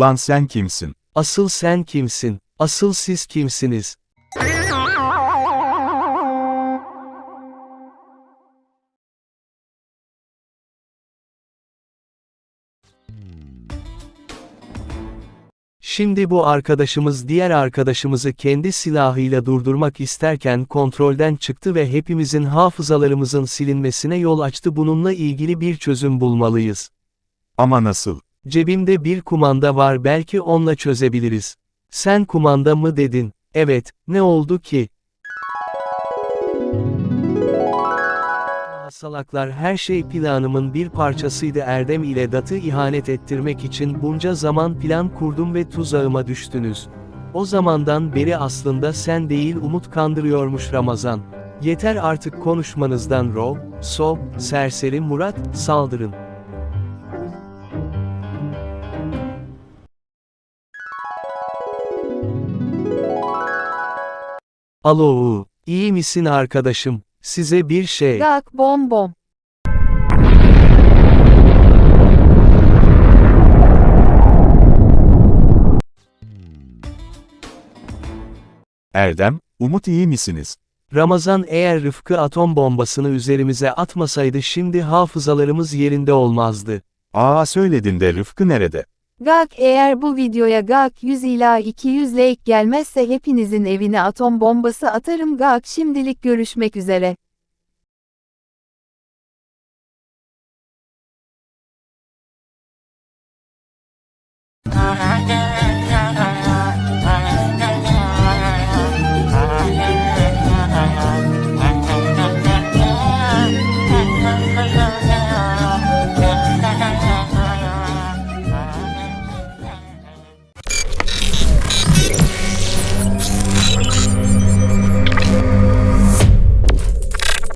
Ulan sen kimsin? Asıl sen kimsin? Asıl siz kimsiniz? Şimdi bu arkadaşımız diğer arkadaşımızı kendi silahıyla durdurmak isterken kontrolden çıktı ve hepimizin hafızalarımızın silinmesine yol açtı. Bununla ilgili bir çözüm bulmalıyız. Ama nasıl? Cebimde bir kumanda var belki onunla çözebiliriz. Sen kumanda mı dedin? Evet, ne oldu ki? Salaklar her şey planımın bir parçasıydı Erdem ile Dat'ı ihanet ettirmek için bunca zaman plan kurdum ve tuzağıma düştünüz. O zamandan beri aslında sen değil Umut kandırıyormuş Ramazan. Yeter artık konuşmanızdan Rov, Sov, Serseri Murat, saldırın. Alo, iyi misin arkadaşım? Size bir şey. Gak bom bom. Erdem, Umut iyi misiniz? Ramazan eğer Rıfkı atom bombasını üzerimize atmasaydı şimdi hafızalarımız yerinde olmazdı. Aa söyledin de Rıfkı nerede? Gak eğer bu videoya Gak 100 ila 200 like gelmezse hepinizin evine atom bombası atarım Gak şimdilik görüşmek üzere.